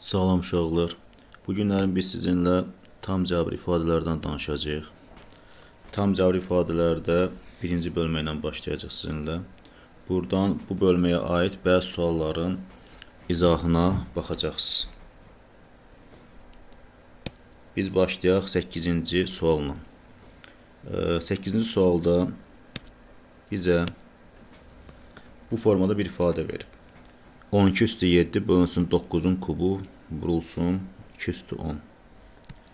Salam uşaqlar. Bu günlərin biz sizinlə tam cəbr ifadələrdən danışacağıq. Tam cəbr ifadələrdə birinci bölmə ilə başlayacağıq sizinlə. Buradan bu bölməyə aid bəzi sualların izahına baxacaqsınız. Biz başlayaq 8-ci sualla. 8-ci sualda bizə bu formada bir ifadə verib. 12 üstü 7 bölünsün 9-un kubu vurulsun 2 üstü 10.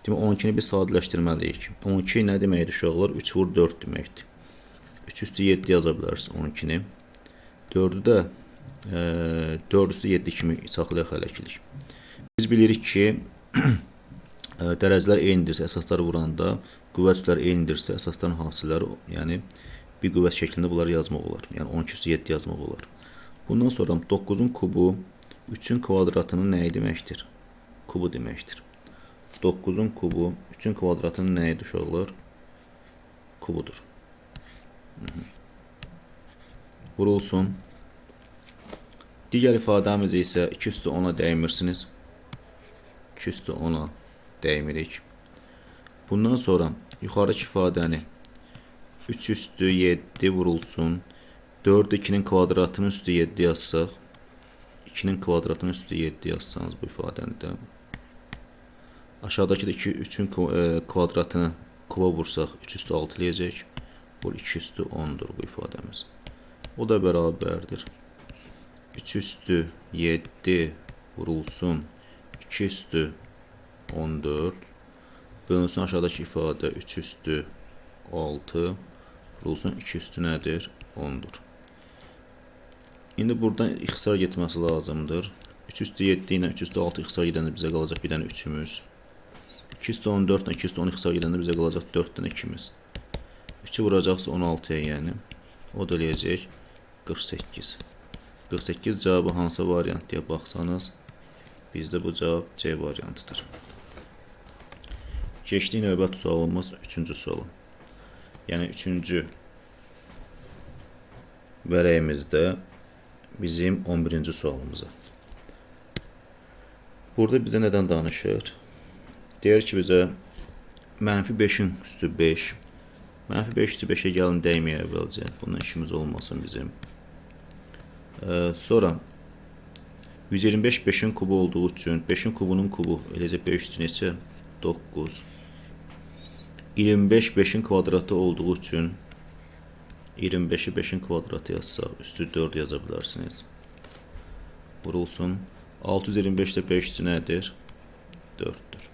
Demək 12-ni biz sadələşdirməliyik. 12 nə deməkdir uşaqlar? 3 vur 4 deməkdir. 3 üstü 7 yaza bilərsiniz 12-ni. 4-ü də e, 4 üstü 7 kimi saxlayaq hələkilik. Biz bilirik ki, e, dərəcələr eynidirsə, əsaslar vuranda qüvvət üzvləri eynidirsə, əsasların hasilləri, yəni bir qüvvət şəklində bunları yazmaq olar. Yəni 12 üstü 7 yazmaq olar. Bundan sonra 9-un kubu 3-ün kvadratının nəyi deməkdir? Kubu deməkdir. 9-un kubu 3-ün kvadratının nəyidir uşaqlar? Kubudur. -hı. Vurulsun. Digər ifadəmiz isə 2 üstü 10-a dəymirsiniz. 2 üstü 10-a dəymirik. Bundan sonra yuxarıdakı ifadəni 3 üstü 7 vurulsun. 4 2-nin kvadratının üstü 7 yazsaq, 2-nin kvadratının üstü 7 yazsanız bu ifadəni də aşağıdakı da 2 3-ün kvadratını kuba vursaq 3 üstü 6 eləyəcək. Bu 2 üstü 10-dur bu ifadəmiz. O da bərabərdir. 3 üstü 7 vurulsun 2 üstü 14 bölünsün aşağıdakı ifadə 3 üstü 6 vurulsun 2 üstü nədir? 10-dur. İndi buradan ixtisar getməsi lazımdır. 3 üstü 7 ilə 3 üstü 6 ixtisar gedəndə bizə qalacaq bir dənə 3-ümüz. 2 üstü 14 ilə 2 üstü 10 ixtisar gedəndə bizə qalacaq 4 dənə 2-miz. 3-ü vuracaqsa 16-ya yəni. O da eləyəcək 48. 48 cavabı hansı variant deyə baxsanız, bizdə bu cavab C variantıdır. Keçdik növbəti sualımız 3-cü suala. Yəni 3-cü vərəyimizdə bizim 11-ci sualımıza. Burada bizə nədən danışır? Deyir ki, bizə mənfi 5-in üstü 5. Mənfi 5 üstü 5-ə gəlin dəyməyə əvvəlcə. Bundan işimiz olmasın bizim. Ee, sonra 125 5-in kubu olduğu üçün 5-in kubunun kubu eləcə 5 üstü neçə? 9. 25 5-in kvadratı olduğu üçün 25'i 5'in kvadratı yazsaq, üstü 4 yaza bilərsiniz. Vurulsun. 625 də 5 nədir? 4-dür.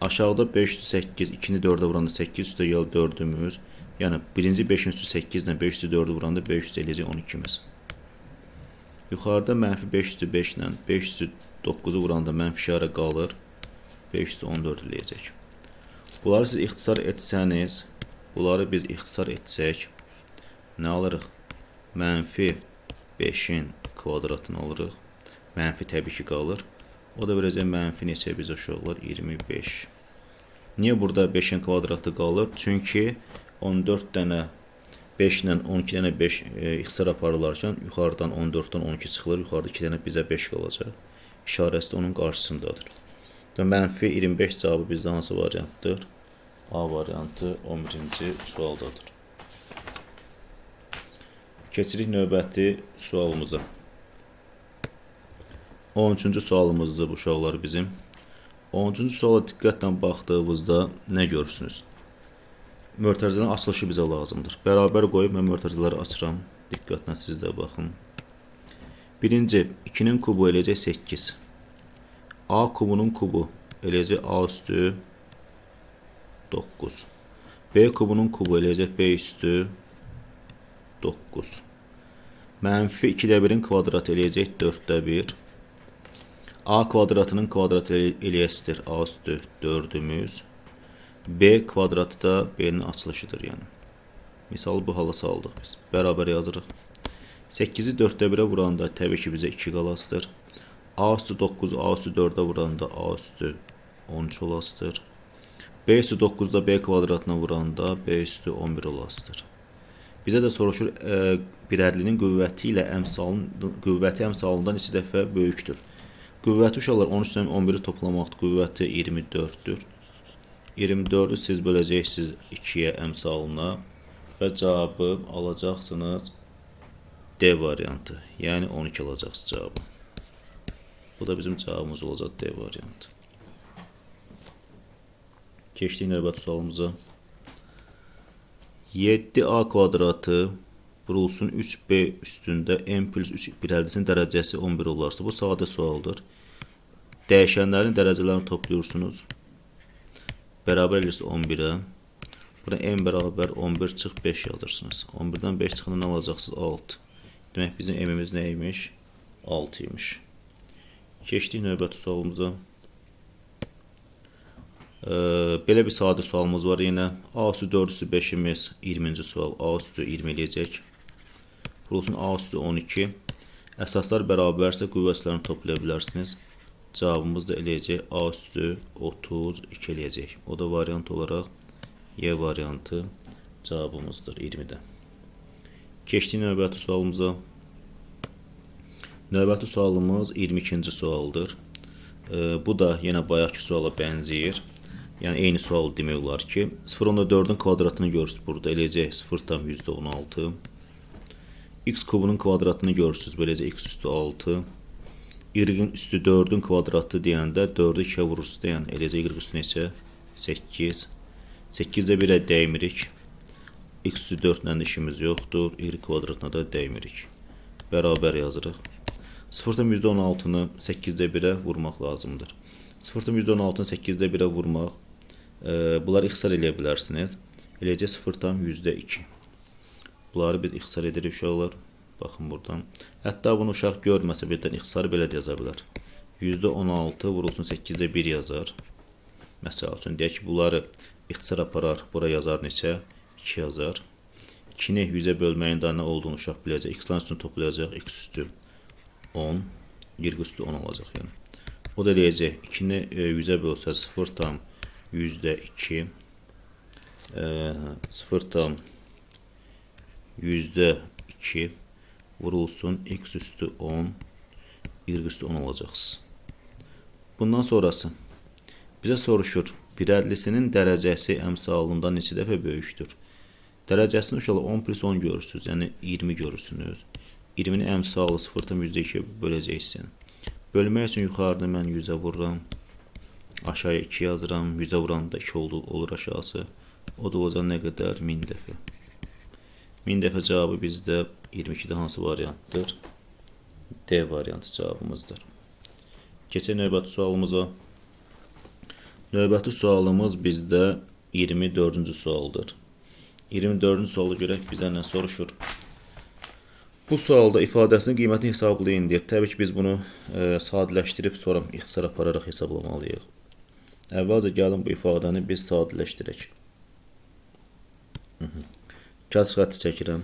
Aşağıda 5 üstü 8, 2-ni 4-ə vuranda 8 üstə gəl 4-ümüz. Yəni birinci 5-in üstü 8 ilə 5 üstü 4-ü vuranda 5 üstü eləyəcək 12-miz. Yuxarıda mənfi 5 üstü 5 ilə 5 üstü 9-u vuranda mənfi işarə qalır. 5 üstü 14 eləyəcək. Bunları siz ixtisar etsəniz, bunları biz ixtisar etsək, nə alırıq? Mənfi 5-in kvadratını alırıq. Mənfi təbii ki qalır. O da verəcək mənfi neçə bizə uşaqlar? 25. Niyə burada 5-in kvadratı qalır? Çünki 14 dənə 5 ilə 12 dənə 5 e, ixtisar aparılarkən yuxarıdan 14-dən 12 çıxılır. Yuxarıda 2 dənə bizə 5 qalacaq. İşarəsi də onun qarşısındadır. Və mənfi 25 cavabı bizdə hansı variantdır? A variantı 11-ci sualdadır. Keçirik növbəti sualımıza. 13-cü sualımızdır bu uşaqlar bizim. 13-cü suala diqqətlə baxdığınızda nə görürsünüz? Mötərizələrin açılışı bizə lazımdır. Bərabər qoyub mən mötərizələri açıram. Diqqətlə siz də baxın. Birinci, 2-nin kubu eləyəcək 8. A kubunun kubu eləyəcək A üstü 9. B kubunun kubu eləyəcək B üstü 9. Mənfi 2-də 1-in kvadratı eləyəcək 4-də 1. A kvadratının kvadratı eləyəsidir A üstü 4-ümüz. B kvadratı da B-nin açılışıdır yəni. Misal bu hala saldıq biz. Bərabər yazırıq. 8-i 4-də 1-ə vuranda təbii ki bizə 2 qalasıdır. A üstü 9, A üstü 4-ə vuranda A üstü 13 olasıdır. B üstü 9-da B kvadratına vuranda B üstü 11 olasıdır. Bizə də soruşur, e, bir ədlinin qüvvəti ilə əmsalın qüvvəti əmsalından neçə dəfə böyükdür? Qüvvəti uşaqlar 13 üstə 11-i toplamaq qüvvəti 24-dür. 24-ü siz böləcəksiniz 2-yə əmsalına və cavabı alacaqsınız D variantı. Yəni 12 alacaqsınız cavabı. Bu da bizim cavabımız olacaq D variantı. Keçdik növbəti sualımıza. 7a kvadratı vurulsun 3b üstündə n plus 3 bir həddisinin dərəcəsi 11 olarsa, bu sadə sualdır. Dəyişənlərin dərəcələrini toplayırsınız. Bərabər edirsə 11-ə. Bura n bərabər 11 çıx 5 yazırsınız. 11-dən 5 çıxanda nə alacaqsınız? 6. Demək bizim m-imiz nə imiş? 6 imiş. Keçdik növbəti sualımıza. Belə bir sadə sualımız var yenə. A üstü 4 üstü 5-imiz 20-ci sual. A üstü 20 eləyəcək. Vurulsun A üstü 12. Əsaslar bərabərsə qüvvətlərini toplaya bilərsiniz. Cavabımız da eləyəcək A üstü 32 eləyəcək. O da variant olaraq Y variantı cavabımızdır 20-də. Keçdik növbəti sualımıza. Növbəti sualımız 22-ci sualdır. Bu da yenə bayaqki suala bənzəyir. Yəni eyni sual demək olar ki, 0.4-ün kvadratını görürsüz burada. Eləcək 0,16. x kubunun kvadratını görürsüz. Beləcə x üstü 6. y-in üstü 4-ün kvadratı deyəndə 4-ü 2-yə vurursunuz da, yəni eləcə y üstü neçə? 8. 8-də 1-ə dəymirik. x üstü 4 ilə işimiz yoxdur. y kvadratına da dəymirik. Bərabər yazırıq. 0.16-nı 8-də 1-ə vurmaq lazımdır. 0.16-nı 8-də 1-ə vurmaq, e, bunları ixtisar eləyə bilərsiniz. Eləcə 0.2. Bunları biz ixtisar edirik uşaqlar. Baxın buradan. Hətta bunu uşaq görməsə birdən ixtisarı belə də yaza bilər. %16 vurulsun 8-də 1 yazar. Məsəl üçün deyək ki, bunları ixtisar aparar, bura yazar neçə? 2 yazar. 2-ni 100-ə bölməyin də nə olduğunu uşaq biləcək. X-ların üstünü toplayacaq, x üstü 10, y üstü 10 olacaq yəni. O da deyəcək 2-ni 100-ə bölsə 0 tam yüzdə 2 e, 0 tam yüzdə 2 vurulsun x üstü 10 y üstü 10 olacaqsınız. Bundan sonrası bizə soruşur birərlisinin dərəcəsi əmsalından neçə dəfə böyükdür? Dərəcəsini uşaqlar 10 plus 10 görürsünüz, yəni 20 görürsünüz. 20-ni əmsalı 0.2-yə böləcəksən. Bölmək üçün yuxarıda mən 100-ə vururam. Aşağıya 2 yazıram. 100-ə vuranda 2 oldu, olur aşağısı. O da olacaq nə qədər? 1000 dəfə. 1000 dəfə cavabı bizdə 22-də hansı variantdır? D variantı cavabımızdır. Keçək növbəti sualımıza. Növbəti sualımız bizdə 24-cü sualdır. 24-cü sualı görək bizə nə soruşur? Bu sualda ifadəsinin qiymətini hesablayın deyir. Təbii ki, biz bunu e, sadələşdirib sonra ixtisar apararaq hesablamalıyıq. Əvvəlcə gəlin bu ifadəni biz sadələşdirək. Kəs xətti çəkirəm.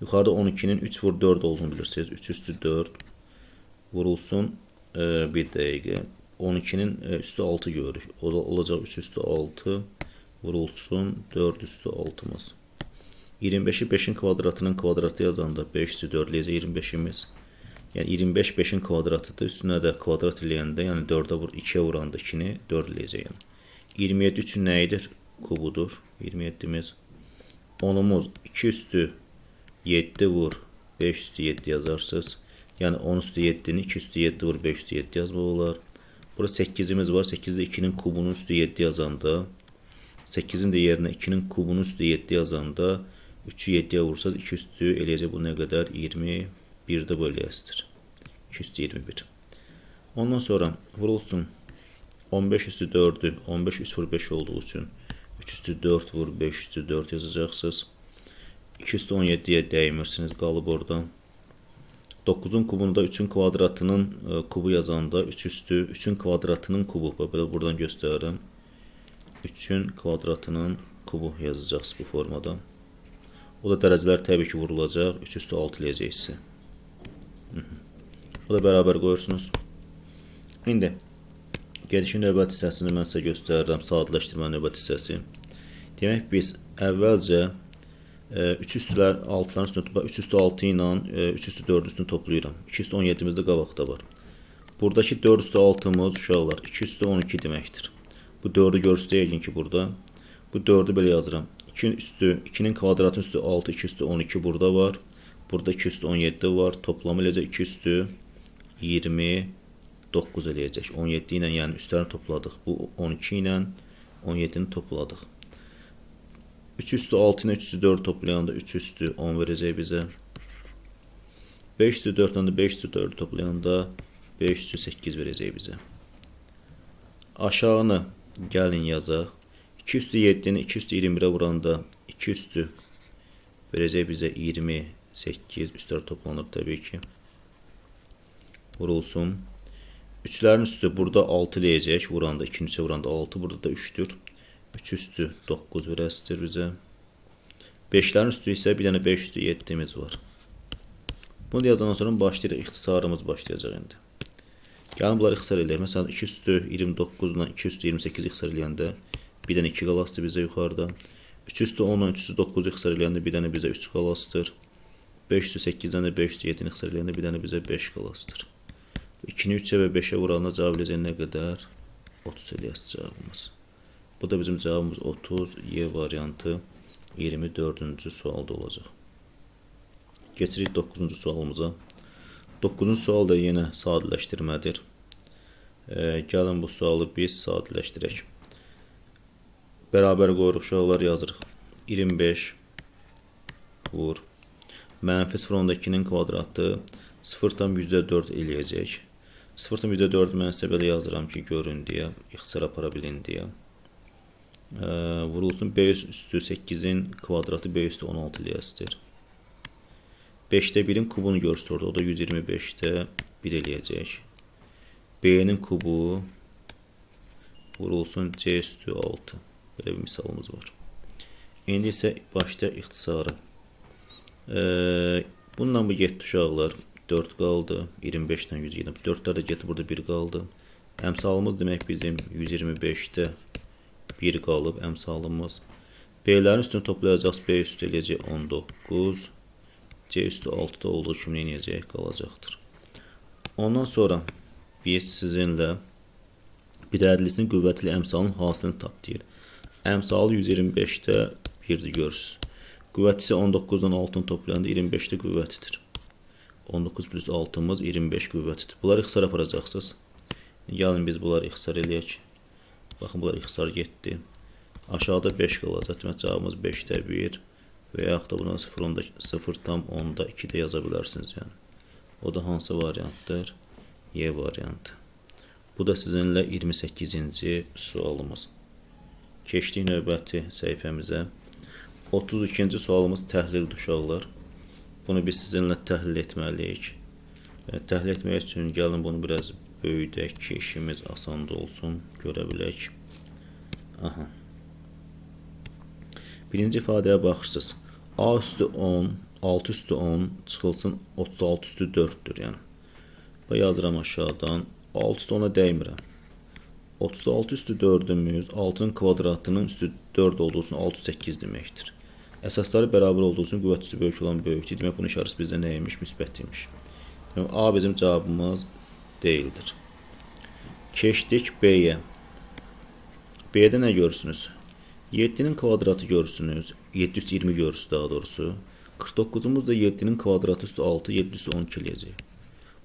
Yuxarıda 12-nin 3 vur 4 olduğunu bilirsiniz. 3 üstü 4 vurulsun e, bir dəqiqə. 12-nin e, üstü 6 görürük. O olacaq 3 üstü 6 vurulsun 4 üstü 6-mız. 25-i 5-in kvadratının kvadratı yazanda 5 üstü 4 eləyəcək 25-imiz. Yəni 25 5-in kvadratıdır. Üstünə də kvadrat eləyəndə, yəni 4-ə vur 2-yə vuranda 2-ni 4 eləyəcək. Yəni. 27 üçün nə idir? Kubudur. 27-miz. 10-umuz 2 üstü 7 vur 5 üstü 7 yazarsınız. Yəni 10 üstü 7-ni 2 üstü 7 vur 5 üstü 7 yazmaq olar. Burada 8-imiz var. 8-də 2-nin kubunun üstü 7 yazanda 8-in də yerinə 2-nin kubunun üstü 7 yazanda 3-ü 7-yə vursanız 2 üstü eləyəcək bu nə qədər? 21-də bölgəsidir. 2 üstü 21. Ondan sonra vurulsun 15 üstü 4-ü 15 3 vur 5 olduğu üçün 3 üstü 4 vur 5 üstü 4 yazacaqsınız. 2 üstü 17-yə dəymirsiniz qalıb oradan. 9-un kubunda 3-ün kvadratının e, kubu yazanda 3 üstü 3-ün kvadratının kubu. Belə buradan göstərirəm. 3-ün kvadratının kubu yazacaqsınız bu formada. O da dərəcələr təbii ki vurulacaq. 3 üstü 6 eləyəcəksə. O da bərabər qoyursunuz. İndi gedişin növbət hissəsini mən sizə göstərirəm. Saatləşdirmə növbət hissəsi. Demək biz əvvəlcə 3 üstülər 6-ların üstünü 3 üstü 6 ilə 3 üstü 4 üstünü toplayıram. 2 üstü 17-mizdə qabaqda var. Buradakı 4 üstü 6'mız uşaqlar 2 üstü 12 deməkdir. Bu 4'ü göstərəcək ki burada. Bu 4'ü belə yazıram. 2 üstü 2'nin kvadratı üstü 6, 2 üstü 12 burada var. Burada 2 üstü 17 var. Toplamı eləcək 2 üstü 29 eləyəcək. 17 ilə yəni üstlərini topladıq. Bu 12 ilə 17-ni topladıq. 3 üstü 6 ilə 3 üstü 4 toplayanda 3 üstü 10 verəcək bizə. 5 üstü 4 ilə də 5 üstü 4 toplayanda 5 üstü 8 verəcək bizə. Aşağını gəlin yazaq. 2 üstü 7-ni 2 üstü 21-ə vuranda 2 üstü verəcək bizə 28 üstlər toplanır təbii ki. Vurulsun. Üçlərin üstü burada 6 eləyəcək. Vuranda ikincisi vuranda 6, burada da 3-dür. 3 üstü 9 verəsidir bizə. 5-lərin üstü isə bir dənə 5 üstü 7-miz var. Bunu yazandan sonra başlayır ixtisarımız başlayacaq indi. Gəlin bunları ixtisar eləyək. Məsələn 2 üstü 29 ilə 2 üstü 28 ixtisar eləyəndə bir dənə 2 qalasıdır bizə yuxarıda. 3 üstü 10 ilə 3 üstü 9 ixtisar eləyəndə bir dənə bizə 3 qalasıdır. 5 üstü 8-dən də 5 üstü 7-ni ixtisar eləyəndə bir dənə bizə 5 qalasıdır. 2-ni 3-ə və 5-ə vuranda cavab eləyəcək nə qədər? 30 eləyəcək cavabımız. Bu da bizim cavabımız 30 Y variantı 24-cü sualda olacaq. Keçirik 9-cu sualımıza. 9-cu sual da yenə sadələşdirmədir. E, gəlin bu sualı biz sadələşdirək. Bərabər qoyuruq uşaqlar yazırıq. 25 vur. Mənfi 0.2-nin kvadratı 0,4 eləyəcək. 0,4 mən sizə belə yazıram ki, görün deyə, ixtisar apara bilin deyə. E, vurulsun B üstü 8-in kvadratı B üstü 16 eləyəsidir. 5-də 1-in kubunu görsün orada. O da 125-də 1 eləyəcək. B-nin kubu vurulsun C üstü 6. Belə bir misalımız var. İndi isə başda ixtisarı. Ee, bununla bu getdi uşaqlar. 4 qaldı. 25-dən 120. 4-lər də getdi burada 1 qaldı. Əmsalımız demək bizim 125-də 1 qalıb əmsalımız. B-lərin üstünü toplayacağız. B üstü eləyəcək 19. C üstü 6-da olduğu kimi nə edəcək? Qalacaqdır. Ondan sonra biz sizinlə bir ədlisinin qüvvətli əmsalın hasilini tap deyir. Əmsalı 125-də 1-dir görürsünüz. Qüvvət isə 19-dan 6-ını toplayanda 25-də qüvvətidir. 19 plus 6-mız 25 qüvvətidir. Bunları ixtisar aparacaqsınız. Gəlin biz bunları ixtisar eləyək. Baxın bunlar ixtisar getdi. Aşağıda 5 qalacaq. Demək cavabımız 5-də 1 və yaxud da buna 0 0 tam 10-da 2 də yaza bilərsiniz yəni. O da hansı variantdır? Y variantı. Bu da sizinlə 28-ci sualımız. Keçdik növbəti səhifəmizə. 32-ci sualımız təhlildir uşaqlar. Bunu biz sizinlə təhlil etməliyik. E, təhlil etmək üçün gəlin bunu biraz böyüdək ki, işimiz asan olsun, görə bilək. Aha. Birinci ifadəyə baxırsınız. A üstü 10, 6 üstü 10 çıxılsın 36 üstü 4-dür, yəni. Və yazıram aşağıdan. 6 üstü 10-a dəymirəm. 36 üstü 4-ümüz 6-nın kvadratının üstü 4 olduğu üçün 68 deməkdir. Əsasları bərabər olduğu üçün qüvvətçisi böyük olan böyükdür. Demək bunun işarəsi bizdə nə imiş? Müsbət imiş. Demək A bizim cavabımız deyildir. Keçdik B-yə. B-də nə görürsünüz? 7-nin kvadratı görürsünüz. 720 görürsünüz daha doğrusu. 49-umuz da 7-nin kvadratı üstü 6, 7 üstü 12 eləyəcək.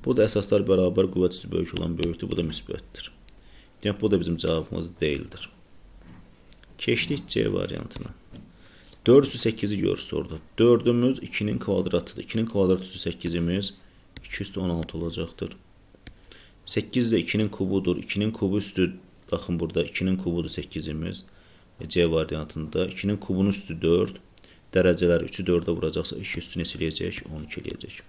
Bu da əsaslar bərabər qüvvətçisi böyük olan böyükdür. Bu da müsbətdir. Demək bu da bizim cavabımız deyildir. Keçdik C variantına. 4 üstü 8'i görürüz orada. 4'ümüz 2'nin kvadratıdır. 2'nin kvadratı üstü 8'imiz 2 üstü 16 olacaktır. 8 de 2'nin kubudur. 2'nin kubu üstü bakın burada 2'nin kubudur 8'imiz. C variantında 2'nin kubunun üstü 4. Dərəcələr 3-ü 4-ə vuracaqsa 2 üstü neçə eləyəcək? 12 eləyəcək.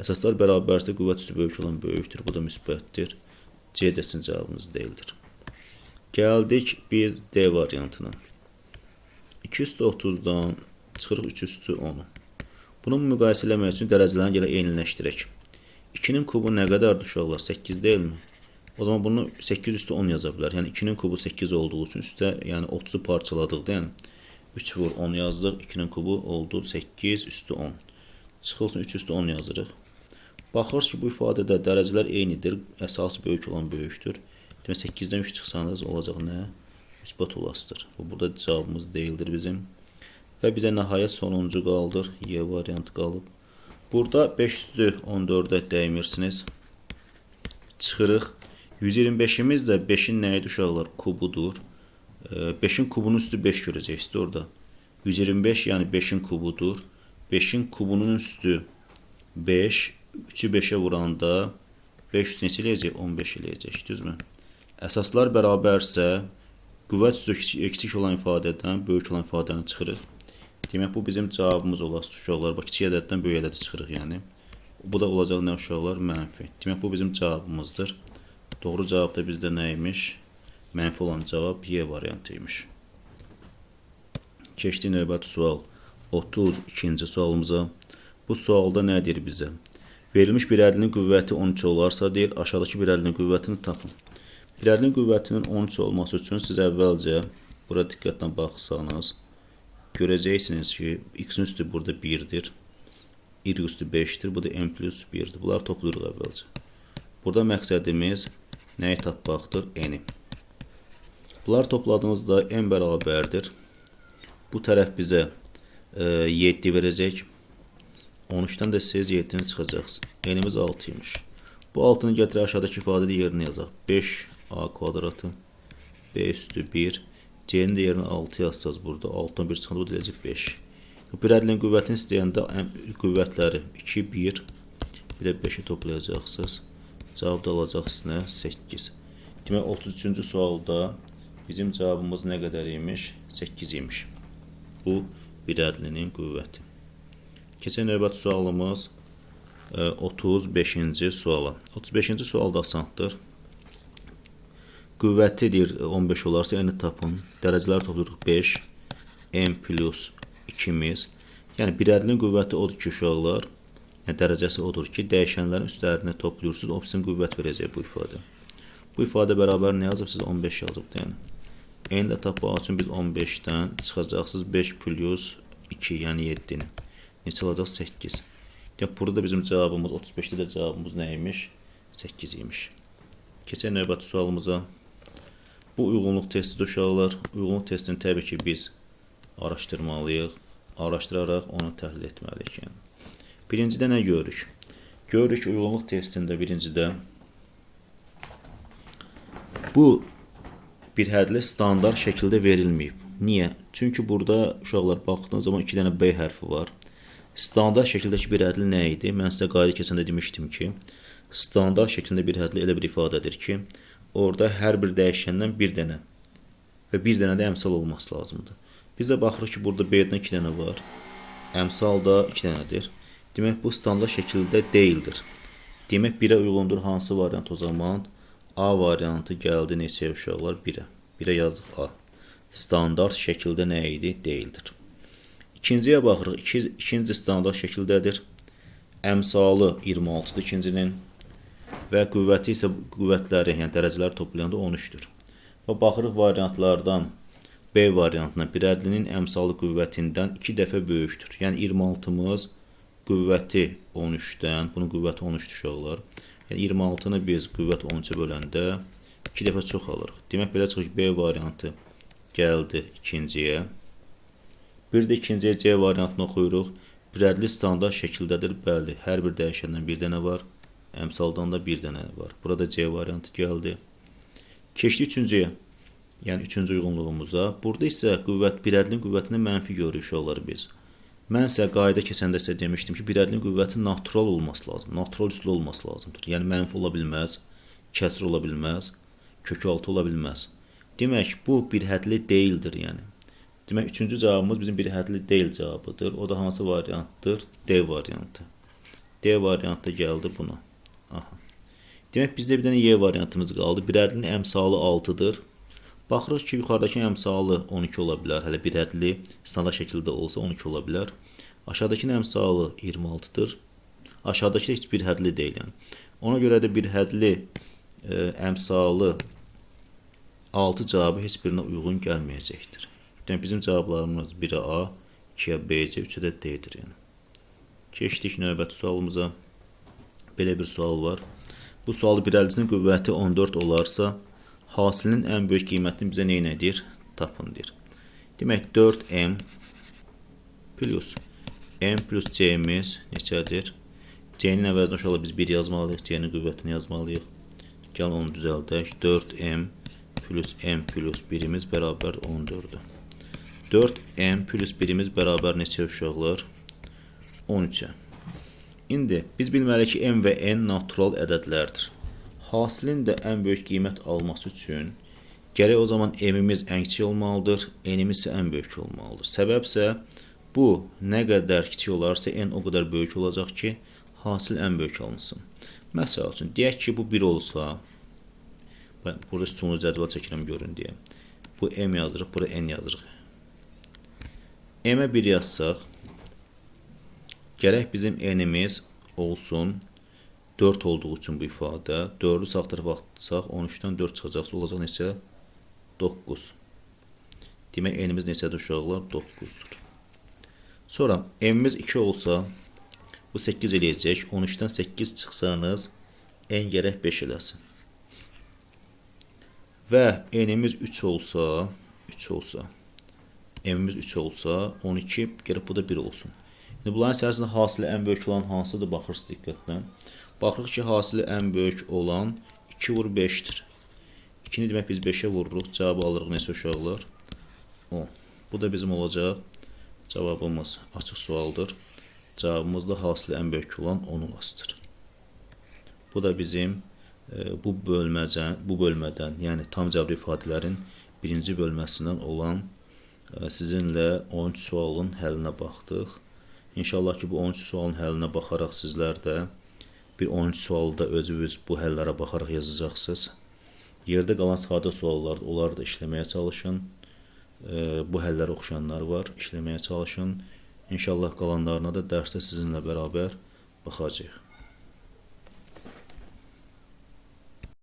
Əsaslar bərabərsə qüvvət üstü böyük olan böyükdür. Bu da müsbətdir. C dəsin cavabımız deyildir. Gəldik biz D variantına. 2 üstü 30-dan çıxırıq 3 üstü 10-u. Bunu müqayisə eləmək üçün dərəcələrini gələ eyniləşdirək. 2-nin kubu nə qədərdir uşaqlar? 8 deyilmi? O zaman bunu 8 üstü 10 yaza bilər. Yəni 2-nin kubu 8 olduğu üçün üstə yəni 30-u parçaladıqda, yəni 3 vur 10 yazdıq. 2-nin kubu oldu 8 üstü 10. Çıxılsın 3 üstü 10 yazırıq. Baxırız ki, bu ifadədə dərəcələr eynidir. Əsası böyük olan böyükdür. Demək 8-dən 3 çıxsanız olacaq nə? Müsbət olasıdır. Bu burada cavabımız deyildir bizim. Və bizə nəhayət sonuncu qaldır. Y variantı qalıb. Burada 5 üstü 14-ə dəymirsiniz. Çıxırıq. 125-imiz də 5-in nə idi uşaqlar? Kubudur. 5-in kubunun üstü 5 görəcəksiniz orada. 125 yəni 5-in kubudur. 5-in kubunun üstü 5, 3-ü 5-ə vuranda 5 üstü neçə eləyəcək? 15 eləyəcək, düzmü? Əsaslar bərabərsə, qüvvət üstü kiçik, olan ifadədən böyük olan ifadəni çıxırıq. Demək, bu bizim cavabımız olasın uşaqlar. Bax, kiçik ədəddən böyük ədədə çıxırıq, yəni. Bu da olacaq nə uşaqlar? Mənfi. Demək, bu bizim cavabımızdır. Doğru cavab da bizdə nə imiş? Mənfi olan cavab Y variantı imiş. Keçdi növbəti sual. 32-ci sualımıza. Bu sualda nə deyir bizə? Verilmiş bir ədlinin qüvvəti 13 olarsa deyir, aşağıdakı bir ədlinin qüvvətini tapın. Bir ədlinin qüvvətinin 13 olması üçün siz əvvəlcə bura diqqətlə baxsanız, görəcəksiniz ki, x-in üstü burada 1-dir. y üstü 5-dir. Bu da n plus 1-dir. Bunları toplayırıq əvvəlcə. Burada məqsədimiz nəyi tapmaqdır? n-i. Bunlar topladığınızda n bərabərdir. Bu tərəf bizə e, 7 verəcək. 13-dən də siz 7-ni çıxacaqsınız. N-imiz 6 imiş. Bu 6-nı gətirək aşağıdakı ifadədə yerinə yazaq. 5a kvadratı b üstü 1 c-nin də yerinə 6 yazsaz burada. 6-dan 1 çıxanda bu da eləyəcək 5. Bir ədlin qüvvətini istəyəndə ən- qüvvətləri 2, 1 bir də 5-i toplayacaqsınız. Cavab da alacaqsınız nə? 8. Demək 33-cü sualda bizim cavabımız nə qədər imiş? 8 imiş. Bu bir ədlinin qüvvəti. Keçən növbəti sualımız e, 35-ci suala. 35-ci sual da asandır. Qüvvəti deyir 15 olarsa n tapın. Dərəcələri toplayırıq 5 n plus 2-miz. Yəni bir ədlin qüvvəti odur ki, uşaqlar, yəni dərəcəsi odur ki, dəyişənlərin üstlərini toplayırsınız, o sizin qüvvət verəcək bu ifadə. Bu ifadə bərabər nə yazıbsınız? 15 yazıbdır yəni. n də tapmaq üçün biz 15-dən çıxacaqsınız 5 plus 2, yəni 7-ni. Neçə olacaq? 8. Yəni burada bizim cavabımız 35-də də cavabımız nə imiş? 8 imiş. Keçək növbəti sualımıza. Bu uyğunluq testidir uşaqlar. Uyğunluq testini təbii ki biz araşdırmalıyıq. Araşdıraraq onu təhlil etməliyik. Yəni. Birincidə nə görürük? Görürük ki, uyğunluq testində birincidə bu bir hədli standart şəkildə verilməyib. Niyə? Çünki burada uşaqlar baxdığınız zaman 2 dənə B hərfi var. Standart şəkildəki bir hədli nə idi? Mən sizə qayda keçəndə demişdim ki, standart şəklində bir hədli elə bir ifadədir ki, orada hər bir dəyişəndən bir dənə və bir dənə də əmsal olması lazımdır. Biz də baxırıq ki, burada B-dən 2 dənə var. Əmsal da 2 dənədir. Demək bu standart şəkildə deyildir. Demək 1-ə uyğundur hansı variant o zaman? A variantı gəldi neçəyə uşaqlar? 1-ə. 1-ə yazdıq A. Standart şəkildə nə idi? Deyildir. İkinciyə baxırıq. İki, ikinci standart şəkildədir. Əmsalı 26-dır ikincinin və qüvvəti isə qüvvətləri, yəni dərəcələri toplayanda 13-dür. Və baxırıq variantlardan B variantına bir ədlinin əmsalı qüvvətindən 2 dəfə böyükdür. Yəni 26-mız qüvvəti 13-dən, bunun qüvvəti 13-dür uşaqlar. Yəni 26-nı biz qüvvət 13-ə böləndə 2 dəfə çox alırıq. Demək belə çıxır ki, B variantı gəldi ikinciyə. Bir də ikinciyə C variantını oxuyuruq. Bir ədli standart şəkildədir. Bəli, hər bir dəyişəndən bir dənə var. Əmsaldan da bir dənə var. Burada C variantı gəldi. Keçdi üçüncüyə. Yəni üçüncü uyğunluğumuza. Burada isə qüvvət bir ədlin qüvvətini mənfi görürük uşaqlar biz. Mən isə qayda keçəndə sizə demişdim ki, bir ədlin qüvvəti natural olması lazım. Natural üslü olması lazımdır. Yəni mənfi ola bilməz, kəsr ola bilməz, kökaltı ola bilməz. Demək, bu bir hədli deyildir, yəni. Demək, üçüncü cavabımız bizim bir hədli deyil cavabıdır. O da hansı variantdır? D variantı. D variantı gəldi buna. Aha. Demək, bizdə bir dənə Y variantımız qaldı. Bir ədlin əmsalı 6-dır. Baxırıq ki, yuxarıdakı əmsalı 12 ola bilər. Hələ bir ədli standart şəkildə olsa 12 ola bilər. Aşağıdakının əmsalı 26-dır. Aşağıdakı da heç bir hədli deyil, yəni. Ona görə də bir hədli e, əmsalı 6 cavabı heç birinə uyğun gəlməyəcəkdir. Demək bizim cavablarımız 1-ə A, 2-yə B, C, 3-ə də D-dir yəni. Keçdik növbəti sualımıza. belə bir sual var. Bu sualı bir əlcinin qüvvəti 14 olarsa, hasilinin ən böyük qiymətini bizə nə edir? Tapın deyir. Demək 4m plus m plus c'miz neçədir? C-nin əvəzinə uşaqlar biz 1 yazmalıyıq, C-nin qüvvətini yazmalıyıq. Gəlin onu düzəldək. 4m plus m plus 1-imiz bərabər 14-dür. 4m plus 1-imiz bərabər neçə uşaqlar? 13-ə. İndi biz bilməliyik ki, m və n natural ədədlərdir. Hasilin də ən böyük qiymət alması üçün gərək o zaman m-imiz ən kiçik olmalıdır, n-imiz isə ən böyük olmalıdır. Səbəb isə bu nə qədər kiçik olarsa n o qədər böyük olacaq ki, hasil ən böyük alınsın. Məsəl üçün, deyək ki, bu 1 olsa, burada sütunlu cədvəl çəkirəm görün deyə. Bu m yazırıq, bura n yazırıq. M-ə 1 yazsaq, gərək bizim n-imiz olsun 4 olduğu üçün bu ifadə. 4-ü sağ tərəfə atsaq, 13-dən 4 çıxacaqsa olacaq neçə? 9. Demək, n-imiz neçədir uşaqlar? 9-dur. Sonra m-imiz 2 olsa, bu 8 eləyəcək. 13-dən 8 çıxsanız, n gərək 5 eləsin. Və n-imiz 3 olsa, 3 olsa, m-imiz 3 olsa, 12, gərək bu da 1 olsun. İndi bunların içərisində hasili ən böyük olan hansıdır? Baxırsınız diqqətlə. Baxırıq ki, hasili ən böyük olan 2 vur 5-dir. 2-ni demək biz 5-ə vururuq. Cavabı alırıq neçə uşaqlar? 10. Bu da bizim olacaq. Cavabımız açıq sualdır. Cavabımız da hasili ən böyük olan 10 olasıdır. Bu da bizim e, bu bölməcə, bu bölmədən, yəni tam cavablı ifadələrin birinci bölməsindən olan sizinlə 13 sualın həllinə baxdıq. İnşallah ki, bu 13 sualın həllinə baxaraq sizlər də bir 13 sualda özünüz bu həllərə baxaraq yazacaqsınız. Yerdə qalan sadə suallar, onları da işləməyə çalışın. Bu həllərə oxşayanlar var, işləməyə çalışın. İnşallah qalanlarına da dərsdə sizinlə bərabər baxacağıq.